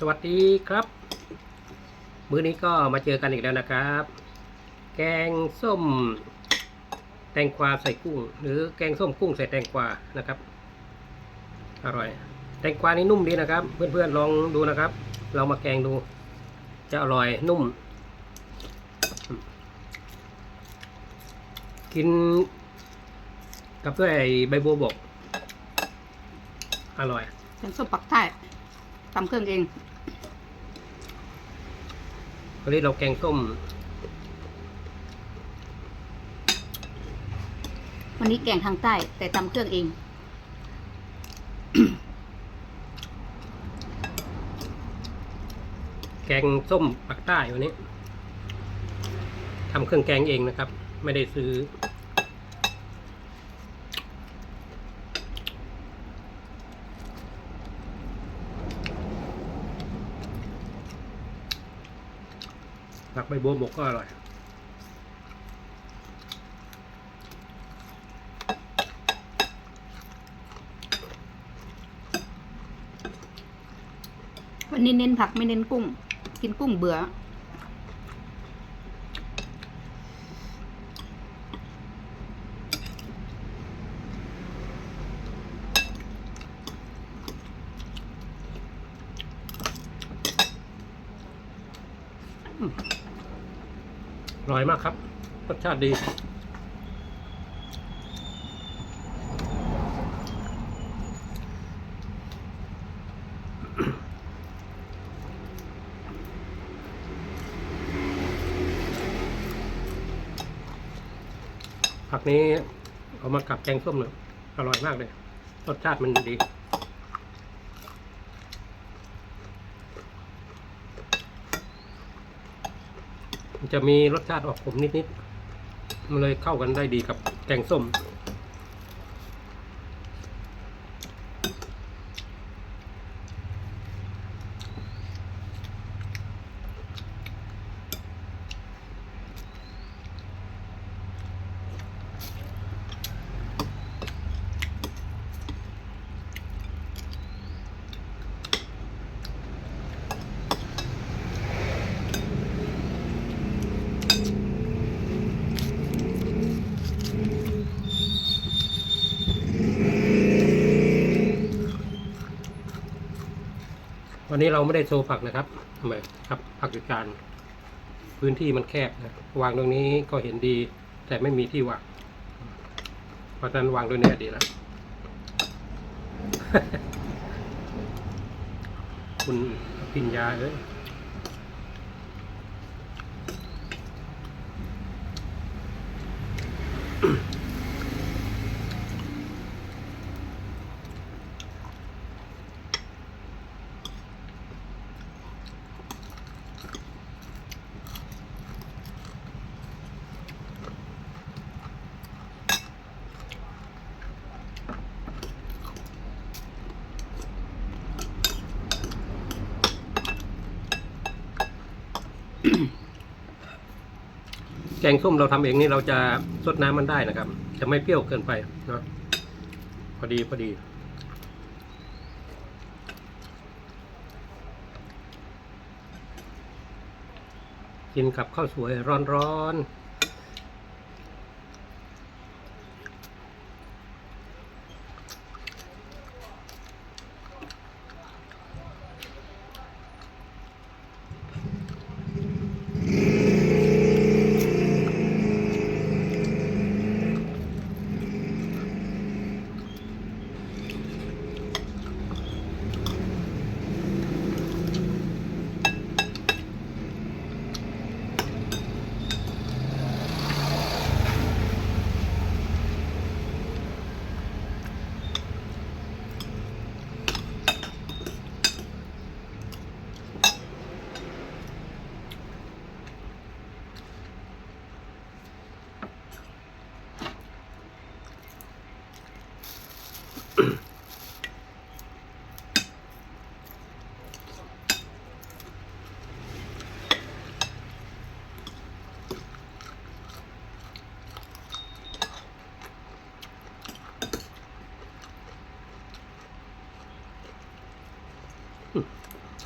สวัสดีครับ มื้อนี้ก็มาเจอกันอีกแล้วนะครับ แกงส้ม แตงกวาใส่กุ้ง หรือแกงส้มกุ้งใส่แตงกวานะครับอร่อย แตงกวานี่นุ่มดีนะครับ เพื่อนๆลองดูนะครับ เรามาแกงดู จะอร่อยนุ่ม กิน กับด้วยใบบัวบกอร่อยแกงส้มปักใต้ทำเครื่องเอง วันนี้เราแกงส้ม วันนี้แกงทางใต้ แต่ทำเครื่องเอง แกงส้มปักใต้วันนี้ทำเครื่องแกงเองนะครับ ไม่ได้ซื้อ ผักใบบัวบกก็อร่อยวันนี้เน้นผักไม่เน้นกุ้ง กินกุ้งเบื่อ อร่อยมากครับ รสชาติดี ผักนี้เอามากับแกงส้มเนี่ยอร่อยมากเลย รสชาติมันดี มันจะมีรสชาติออกขมนิดๆมันเลยเข้ากันได้ดีกับแกงส้ม วันนี้เราไม่ได้โชว์ผักนะครับทำไมครับผักอยู่จานพื้นที่มันแคบนะวางตรงนี้ก็เห็นดี แต่ไม่มีที่วางเพราะฉะนั้นวางตรงนี้ดีแล้วคุณปิญญาเอ้ย แกงส้มเราทำเองนี่เราจะซดน้ำมันได้นะครับ จะไม่เปรี้ยวเกินไปเนาะพอดีพอดีกินกับข้าวสวยร้อนๆ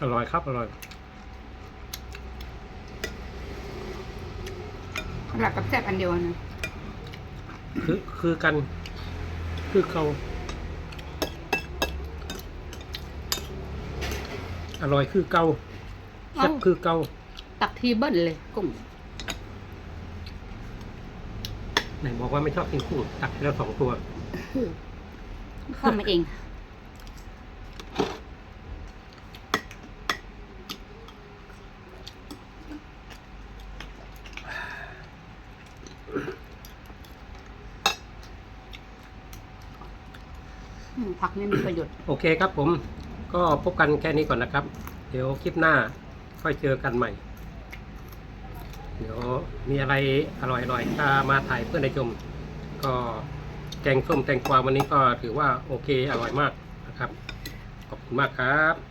อร่อยครับ อร่อยสำหรับกับแซ่บอันเดียวนะคือคือกัน คือเขาอร่อยคือเกาแซ่บคือเกาตักทีเบิ้ลเลยกุ้งไหนบอกว่าไม่ชอบกินกุ้งตักไปแล้วสองตัวเข้ามาเอง ผักนี่มีประโยชน์ โอเคครับผม ก็พบกันแค่นี้ก่อนนะครับ เดี๋ยวคลิปหน้าค่อยเจอกันใหม่ เดี๋ยวมีอะไรอร่อยๆถ้ามาถ่ายเพื่อนได้ชม ก็แกงส้มแตงกวาวันนี้ก็ถือว่าโอเคอร่อยมากนะครับ ขอบคุณมากครับ